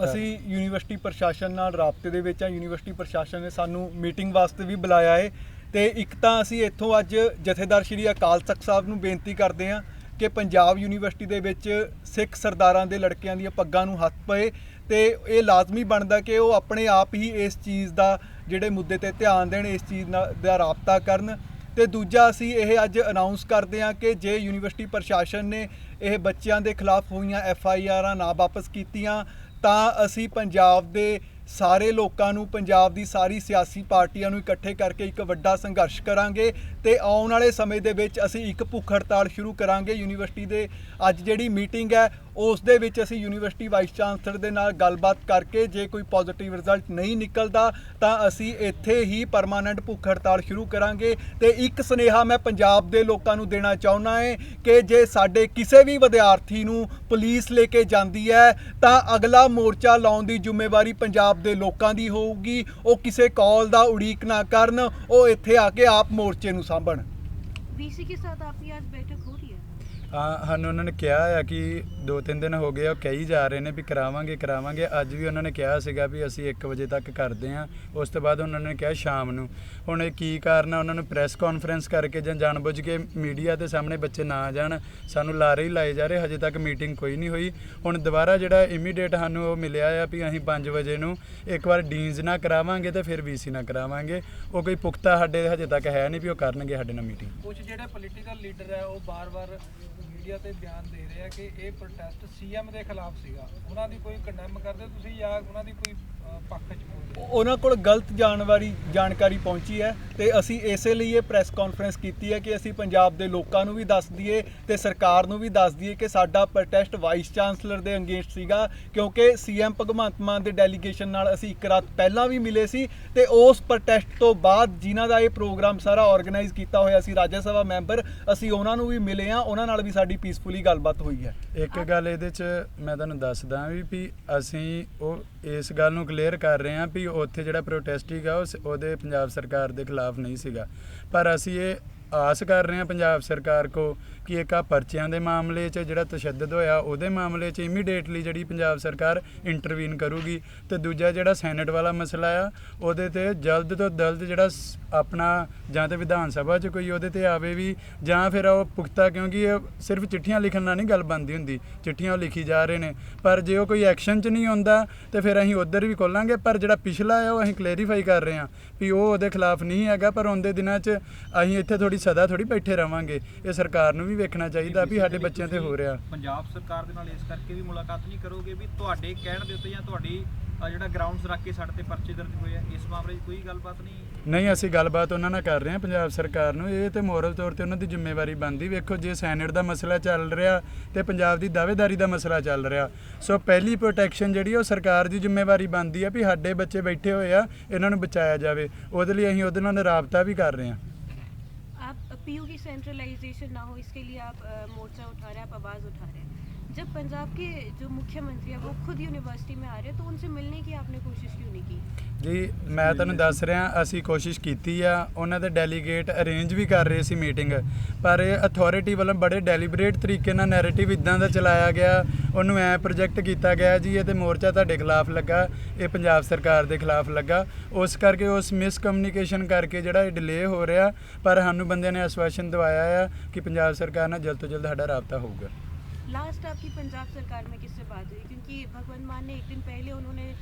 ਅਸੀਂ ਯੂਨੀਵਰਸਿਟੀ ਪ੍ਰਸ਼ਾਸਨ ਨਾਲ ਰਾਬਤੇ ਦੇ ਵਿੱਚ ਆ ਯੂਨੀਵਰਸਿਟੀ ਪ੍ਰਸ਼ਾਸਨ ਨੇ ਸਾਨੂੰ ਮੀਟਿੰਗ ਵਾਸਤੇ ਵੀ ਬੁਲਾਇਆ ਹੈ। ਤੇ ਇੱਕ ਤਾਂ ਅਸੀਂ ਇੱਥੋਂ ਅੱਜ ਜਥੇਦਾਰ ਸ਼੍ਰੀ ਅਕਾਲ ਤਖਤ ਸਾਹਿਬ ਨੂੰ ਬੇਨਤੀ ਕਰਦੇ ਹਾਂ ਕਿ ਪੰਜਾਬ ਯੂਨੀਵਰਸਿਟੀ ਦੇ ਵਿੱਚ ਸਿੱਖ ਸਰਦਾਰਾਂ ਦੇ ਲੜਕਿਆਂ ਦੀਆਂ ਪੱਗਾਂ ਨੂੰ ਹੱਥ ਪਏ ਤੇ ਇਹ ਲਾਜ਼ਮੀ ਬਣਦਾ ਕਿ ਉਹ ਆਪਣੇ ਆਪ ਹੀ ਇਸ ਚੀਜ਼ ਦਾ ਜਿਹੜੇ ਮੁੱਦੇ ਤੇ ਧਿਆਨ ਦੇਣ, ਇਸ ਚੀਜ਼ ਨਾਲ ਦਾ ਰਾਬਤਾ ਕਰਨ। ਤੇ ਦੂਜਾ ਅਸੀਂ ਇਹ ਅੱਜ ਅਨਾਉਂਸ ਕਰਦੇ ਹਾਂ ਕਿ ਜੇ ਯੂਨੀਵਰਸਿਟੀ ਪ੍ਰਸ਼ਾਸਨ ਨੇ ਇਹ ਬੱਚਿਆਂ ਦੇ ਖਿਲਾਫ ਹੋਈਆਂ ਐਫ ਆਈ ਆਰਾਂ ਨਾ ਵਾਪਸ ਕੀਤੀਆਂ, ਤਾਂ ਅਸੀਂ ਪੰਜਾਬ ਦੇ ਸਾਰੇ ਲੋਕਾਂ ਨੂੰ, ਪੰਜਾਬ ਦੀ ਸਾਰੀ ਸਿਆਸੀ ਪਾਰਟੀਆਂ ਨੂੰ ਇਕੱਠੇ ਕਰਕੇ ਇੱਕ ਵੱਡਾ ਸੰਘਰਸ਼ ਕਰਾਂਗੇ। ਤੇ ਆਉਣ ਵਾਲੇ ਸਮੇਂ ਦੇ ਵਿੱਚ ਅਸੀਂ ਇੱਕ ਭੁੱਖ ਹੜਤਾਲ ਸ਼ੁਰੂ ਕਰਾਂਗੇ। ਯੂਨੀਵਰਸਿਟੀ ਦੇ ਅੱਜ ਜਿਹੜੀ ਮੀਟਿੰਗ ਹੈ, ਉਸ ਦੇ ਵਿੱਚ ਅਸੀਂ ਯੂਨੀਵਰਸਿਟੀ ਵਾਈਸ ਚਾਂਸਲਰ ਦੇ ਨਾਲ ਗੱਲਬਾਤ ਕਰਕੇ ਜੇ ਕੋਈ ਪੋਜ਼ਿਟਿਵ ਰਿਜ਼ਲਟ ਨਹੀਂ ਨਿਕਲਦਾ, ਤਾਂ ਅਸੀਂ ਇੱਥੇ ਹੀ ਪਰਮਾਨੈਂਟ ਭੁੱਖ ਹੜਤਾਲ ਸ਼ੁਰੂ ਕਰਾਂਗੇ। ਤੇ ਇੱਕ ਸੁਨੇਹਾ ਮੈਂ ਪੰਜਾਬ ਦੇ ਲੋਕਾਂ ਨੂੰ ਦੇਣਾ ਚਾਹੁੰਦਾ ਹੈ ਕਿ ਜੇ ਸਾਡੇ ਕਿਸੇ ਵੀ ਵਿਦਿਆਰਥੀ ਨੂੰ ਪੁਲਿਸ ਲੈ ਕੇ ਜਾਂਦੀ ਹੈ, ਤਾਂ ਅਗਲਾ ਮੋਰਚਾ ਲਾਉਣ ਦੀ ਜ਼ਿੰਮੇਵਾਰੀ ਪੰਜਾਬ ਦੇ ਲੋਕਾਂ ਦੀ ਹੋਊਗੀ। ਉਹ ਕਿਸੇ ਕਾਲ ਦਾ ਉਡੀਕ ਨਾ ਕਰਨ, ਉਹ ਇੱਥੇ ਆ ਕੇ ਆਪ ਮੋਰਚੇ ਨੂੰ ਸਾਂਭਣ वीसी के साथ आपकी आज बैठक हो रही है ਹਾਂ ਸਾਨੂੰ ਉਹਨਾਂ ਨੇ ਕਿਹਾ ਆ ਕਿ ਦੋ ਤਿੰਨ ਦਿਨ ਹੋ ਗਏ ਆ, ਉਹ ਕਹੀ ਜਾ ਰਹੇ ਨੇ ਵੀ ਕਰਾਵਾਂਗੇ ਕਰਾਵਾਂਗੇ। ਅੱਜ ਵੀ ਉਹਨਾਂ ਨੇ ਕਿਹਾ ਸੀਗਾ ਵੀ ਅਸੀਂ 1 ਵਜੇ ਤੱਕ ਕਰਦੇ ਆ। ਉਸ ਤੋਂ ਬਾਅਦ ਉਹਨਾਂ ਨੇ ਕਿਹਾ ਸ਼ਾਮ ਨੂੰ। ਹੁਣ ਇਹ ਕੀ ਕਾਰਨ ਆ ਉਹਨਾਂ ਨੂੰ ਪ੍ਰੈਸ ਕਾਨਫਰੰਸ ਕਰਕੇ ਜਾਂ ਜਾਣਬੁੱਝ ਕੇ ਮੀਡੀਆ ਦੇ ਸਾਹਮਣੇ ਬੱਚੇ ਨਾ ਜਾਣ ਸਾਨੂੰ ਲਾਰੇ ਹੀ ਲਾਏ ਜਾ ਰਹੇ ਹਜੇ ਤੱਕ ਮੀਟਿੰਗ ਕੋਈ ਨਹੀਂ ਹੋਈ। ਹੁਣ ਦੁਬਾਰਾ ਜਿਹੜਾ ਇਮੀਡੀਏਟ ਸਾਨੂੰ ਉਹ ਮਿਲਿਆ ਆ ਵੀ ਅਸੀਂ 5 ਵਜੇ ਨੂੰ ਇੱਕ ਵਾਰ ਡੀਨਸ ਨਾ ਕਰਾਵਾਂਗੇ ਤੇ ਫਿਰ ਵੀਸੀ ਨਾ ਕਰਾਵਾਂਗੇ। ਉਹ ਕੋਈ ਪੁਖਤਾ ਸਾਡੇ ਹਜੇ ਤੱਕ ਹੈ ਨਹੀਂ ਵੀ ਉਹ ਕਰਨਗੇ ਸਾਡੇ ਨਾਲ ਮੀਟਿੰਗ। ਕੁਝ ਜਿਹੜੇ ਪੋਲੀਟੀਕਲ ਲੀਡਰ ਹੈ ਉਹ ਬਾਰ-ਬਾਰ ਮੀਡੀਆ ਤੇ ਬਿਆਨ ਦੇ ਰਹੇ ਆ ਕਿ ਇਹ ਪ੍ਰੋਟੈਸਟ ਸੀਐਮ ਦੇ ਖਿਲਾਫ ਸੀਗਾ। ਉਹਨਾਂ ਦੀ ਕੋਈ ਕੰਡੈਮ ਕਰਦੇ ਹੋ ਤੁਸੀਂ ਜਾਂ ਉਹਨਾਂ ਦੀ ਕੋਈ ਪੱਖ ਚ ਉਹਨਾਂ ਕੋਲ ਗਲਤ ਜਾਣਕਾਰੀ ਜਾਣਕਾਰੀ ਪਹੁੰਚੀ ਹੈ ਤੇ ਅਸੀਂ ਇਸੇ ਲਈ ਇਹ ਪ੍ਰੈਸ ਕਾਨਫਰੰਸ ਕੀਤੀ ਹੈ ਕਿ ਅਸੀਂ ਪੰਜਾਬ ਦੇ ਲੋਕਾਂ ਨੂੰ ਵੀ ਦੱਸ ਦਈਏ ਤੇ ਸਰਕਾਰ ਨੂੰ ਵੀ ਦੱਸ ਦਈਏ ਕਿ ਸਾਡਾ ਪ੍ਰੋਟੈਸਟ ਵਾਈਸ ਚਾਂਸਲਰ ਦੇ ਅੰਗੇਸਟ ਸੀਗਾ, ਕਿਉਂਕਿ ਸੀਐਮ ਭਗਵੰਤ ਮਾਨ ਦੇ ਡੈਲੀਗੇਸ਼ਨ ਨਾਲ ਅਸੀਂ ਇੱਕ ਰਾਤ ਪਹਿਲਾਂ ਵੀ ਮਿਲੇ ਸੀ ਤੇ ਉਸ ਪ੍ਰੋਟੈਸਟ ਤੋਂ ਬਾਅਦ ਜਿਨ੍ਹਾਂ ਦਾ ਇਹ ਪ੍ਰੋਗਰਾਮ ਸਾਰਾ ਆਰਗੇਨਾਈਜ਼ ਕੀਤਾ ਹੋਇਆ ਸੀ, ਰਾਜ ਸਭਾ ਮੈਂਬਰ, ਅਸੀਂ ਉਹਨਾਂ ਨੂੰ ਵੀ ਮਿਲੇ ਆ ਉਹਨਾਂ ਨਾਲ ਵੀ ਸਾਡੀ ਪੀਸਫੁਲੀ ਗੱਲਬਾਤ ਹੋਈ ਹੈ। ਇੱਕ ਗੱਲ ਇਹਦੇ ਚ ਮੈਂ ਤੁਹਾਨੂੰ ਦੱਸਦਾ ਵੀ ਵੀ ਅਸੀਂ ਉਹ ਇਸ ਗੱਲ ਨੂੰ ਕਲੀਅਰ ਕਰ ਰਹੇ ਹਾਂ ਵੀ ਉੱਥੇ ਜਿਹੜਾ ਪ੍ਰੋਟੈਸਟ ਸੀਗਾ ਉਹ ਉਹਦੇ ਪੰਜਾਬ ਸਰਕਾਰ ਦੇ ਖਿਲਾਫ ਨਹੀਂ ਸੀਗਾ। ਪਰ ਅਸੀਂ ਇਹ ਆਸ ਕਰ ਰਹੇ ਹਾਂ ਪੰਜਾਬ ਸਰਕਾਰ ਕੋ ਕਿ ਇੱਕ ਆ ਪਰਚਿਆਂ ਦੇ ਮਾਮਲੇ 'ਚ ਜਿਹੜਾ ਤਸ਼ੱਦਦ ਹੋਇਆ, ਉਹਦੇ ਮਾਮਲੇ 'ਚ ਇਮੀਡੀਏਟਲੀ ਜਿਹੜੀ ਪੰਜਾਬ ਸਰਕਾਰ ਇੰਟਰਵੀਨ ਕਰੂਗੀ। ਤੇ ਦੂਜਾ ਜਿਹੜਾ ਸੈਨੇਟ ਵਾਲਾ ਮਸਲਾ ਆ, ਉਹਦੇ ਤੇ ਜਲਦ ਤੋਂ ਜਲਦ ਜਿਹੜਾ ਸ- ਆਪਣਾ ਜਾਂ ਤੇ ਵਿਧਾਨ ਸਭਾ 'ਚ ਕੋਈ ਉਹਦੇ ਤੇ ਆਵੇ ਵੀ, ਜਾਂ ਫਿਰ ਉਹ ਪੁਖਤਾ ਕਿਉਂਕਿ ਇਹ ਸਿਰਫ ਚਿੱਠੀਆਂ ਲਿਖਣ ਨਾਲ ਨਹੀਂ ਗੱਲ ਬਣਦੀ ਹੁੰਦੀ। ਚਿੱਠੀਆਂ ਉਹ ਲਿਖੀ ਜਾ ਰਹੇ ਨੇ। ਪਰ ਜੇ ਉਹ ਕੋਈ ਐਕਸ਼ਨ 'ਚ ਨਹੀਂ ਆਉਂਦਾ, ਤੇ ਫਿਰ ਅਸੀਂ ਉਧਰ ਵੀ ਖੋਲਾਂਗੇ। ਪਰ ਜਿਹੜਾ ਪਿਛਲਾ ਆ, ਉਹ ਅਸੀਂ ਕਲੈਰੀਫਾਈ ਕਰ ਰਹੇ ਹਾਂ ਵੀ ਉਹ ਉਹਦੇ ਖਿਲਾਫ ਨਹੀਂ ਹੈਗਾ, ਪਰ ਆਉਂਦੇ ਦਿਨਾਂ 'ਚ ਅਸੀਂ ਇੱਥੇ ਥੋੜੀ ਸਦਾ ਥੋੜੀ ਬੈਠੇ ਰਵਾਂਗੇ ਇਹ ਸਰਕਾਰ ਨੂੰ ਵੀ ਵੇਖਣਾ ਚਾਹੀਦਾ ਵੀ ਸਾਡੇ ਬੱਚਿਆਂ ਤੇ ਹੋ ਰਿਹਾ। ਪੰਜਾਬ ਸਰਕਾਰ ਦੇ ਨਾਲ ਇਸ ਕਰਕੇ ਵੀ ਮੁਲਾਕਾਤ ਨਹੀਂ ਕਰੋਗੇ ਵੀ ਤੁਹਾਡੇ ਕਹਿਣ ਦੇ ਉੱਤੇ ਜਾਂ ਤੁਹਾਡੀ ਜਿਹੜਾ ਗਰਾਊਂਡਸ ਰੱਖ ਕੇ ਸਾਡੇ ਤੇ ਪਰਚੇ ਦਰਜ ਹੋਏ ਆ ਇਸ ਮਾਮਲੇ 'ਚ ਕੋਈ ਗੱਲਬਾਤ ਨਹੀਂ? ਨਹੀਂ ਅਸੀਂ ਗੱਲਬਾਤ ਉਹਨਾਂ ਨਾਲ ਕਰ ਰਹੇ ਹਾਂ ਪੰਜਾਬ ਸਰਕਾਰ ਨੂੰ। ਇਹ ਤੇ ਮੋਰਲ ਤੌਰ ਤੇ ਉਹਨਾਂ ਦੀ ਜ਼ਿੰਮੇਵਾਰੀ ਬਣਦੀ। ਵੇਖੋ ਜੇ ਸੈਨੇਟ ਦਾ ਮਸਲਾ ਚੱਲ ਰਿਹਾ ਤੇ ਪੰਜਾਬ ਦੀ ਦਾਅਵੇਦਾਰੀ ਦਾ ਮਸਲਾ ਚੱਲ ਰਿਹਾ। ਸੋ ਪਹਿਲੀ ਪ੍ਰੋਟੈਕਸ਼ਨ ਜਿਹੜੀ ਉਹ ਸਰਕਾਰ ਦੀ ਜ਼ਿੰਮੇਵਾਰੀ ਬਣਦੀ ਹੈ ਵੀ ਸਾਡੇ ਬੱਚੇ ਬੈਠੇ ਹੋਏ ਆ ਇਹਨਾਂ ਨੂੰ ਬਚਾਇਆ ਜਾਵੇ। ਉਹਦੇ ਲਈ ਅਸੀਂ ਉਹਦੇ ਨਾਲ ਰਾਬਤਾ ਵੀ ਕਰ ਰਹੇ ਹਾਂ। पीयू की सेंट्रलाइजेशन ना हो इसके लिए आप अ, मोर्चा उठा रहे हैं आप आवाज़ उठा रहे हैं जब पंजाब के जो मुख्यमंत्री है वो खुद यूनिवर्सिटी में आ रहे हैं तो उनसे मिलने की आपने कोशिश क्यों नहीं की ਜੀ ਮੈਂ ਤੁਹਾਨੂੰ ਦੱਸ ਰਿਹਾ ਅਸੀਂ ਕੋਸ਼ਿਸ਼ ਕੀਤੀ ਆ ਉਹਨਾਂ ਦੇ ਡੈਲੀਗੇਟ ਅਰੇਂਜ ਵੀ ਕਰ ਰਹੇ ਸੀ ਮੀਟਿੰਗ ਪਰ ਇਹ ਅਥਾਰਟੀ ਵੱਲੋਂ ਬੜੇ ਡੈਲੀਬਰੇਟ ਤਰੀਕੇ ਨਾਲ ਨੈਰੇਟਿਵ ਇਦਾਂ ਦਾ ਚਲਾਇਆ ਗਿਆ ਉਹਨੂੰ ਐ ਪ੍ਰੋਜੈਕਟ ਕੀਤਾ ਗਿਆ ਜੀ ਇਹ ਤੇ ਮੋਰਚਾ ਤੁਹਾਡੇ ਖਿਲਾਫ ਲੱਗਾ ਇਹ ਪੰਜਾਬ ਸਰਕਾਰ ਦੇ ਖਿਲਾਫ ਲੱਗਾ ਉਸ ਕਰਕੇ ਉਸ ਮਿਸਕਮਿਊਨੀਕੇਸ਼ਨ ਕਰਕੇ ਜਿਹੜਾ ਇਹ ਡਿਲੇ ਹੋ ਰਿਹਾ ਪਰ ਸਾਨੂੰ ਬੰਦਿਆਂ ਨੇ ਆਸ਼ਵਾਸਨ ਦਵਾਇਆ ਆ ਕਿ ਪੰਜਾਬ ਸਰਕਾਰ ਨਾਲ ਜਲਦ ਤੋਂ ਜਲਦ ਸਾਡਾ ਰਾਬਤਾ ਹੋਊਗਾ लास्ट आपकी पंजाब सरकार में किससे बात हुई? क्योंकि भगवंत मान ने एक दिन पहले उन्होंने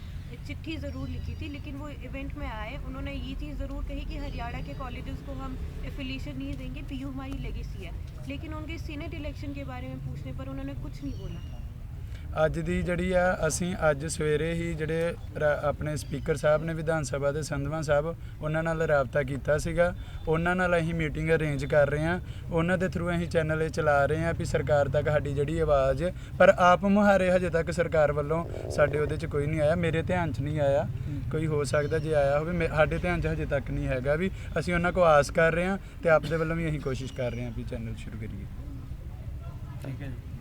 चिट्ठी ज़रूर लिखी थी, लेकिन वो इवेंट में आए। उन्होंने ये चीज़ ज़रूर कही कि हरियाणा के कॉलेजेस को हम एफिलिएशन नहीं देंगे पीयू हमारी लेगेसी है। लेकिन उनके सीनेट इलेक्शन के बारे में पूछने पर उन्होंने कुछ नहीं बोला। ਅੱਜ ਦੀ ਜਿਹੜੀ ਆ, ਅਸੀਂ ਅੱਜ ਸਵੇਰੇ ਹੀ ਜਿਹੜੇ ਰਾ- ਆਪਣੇ ਸਪੀਕਰ ਸਾਹਿਬ ਨੇ, ਵਿਧਾਨ ਸਭਾ ਦੇ ਸੰਧਵਾ ਸਾਹਿਬ, ਉਹਨਾਂ ਨਾਲ ਰਾਬਤਾ ਕੀਤਾ ਸੀਗਾ। ਉਹਨਾਂ ਨਾਲ ਅਸੀਂ ਮੀਟਿੰਗ ਅਰੇਂਜ ਕਰ ਰਹੇ ਹਾਂ। ਉਹਨਾਂ ਦੇ ਥਰੂ ਅਸੀਂ ਚੈਨਲ ਇਹ ਚਲਾ ਰਹੇ ਹਾਂ ਵੀ ਸਰਕਾਰ ਤੱਕ ਸਾਡੀ ਜਿਹੜੀ ਆਵਾਜ਼, ਪਰ ਆਪ ਮੁਹਾਰੇ ਹਜੇ ਤੱਕ ਸਰਕਾਰ ਵੱਲੋਂ ਸਾਡੇ ਉਹਦੇ 'ਚ ਕੋਈ ਨਹੀਂ ਆਇਆ। ਮੇਰੇ ਧਿਆਨ 'ਚ ਨਹੀਂ ਆਇਆ। ਕੋਈ ਹੋ ਸਕਦਾ ਜੇ ਆਇਆ ਹੋਵੇ। ਮੇ- ਸਾਡੇ ਧਿਆਨ 'ਚ ਹਜੇ ਤੱਕ ਨਹੀਂ ਹੈਗਾ ਵੀ ਅਸੀਂ ਉਹਨਾਂ ਕੋ ਆਸ ਕਰ ਰਹੇ ਹਾਂ ਤੇ ਆਪਦੇ ਵੱਲੋਂ ਵੀ ਅਸੀਂ ਕੋਸ਼ਿਸ਼ ਕਰ ਰਹੇ ਹਾਂ ਵੀ ਚੈਨਲ ਸ਼ੁਰੂ ਕਰੀਏ। ਠੀਕ ਹੈ ਜੀ।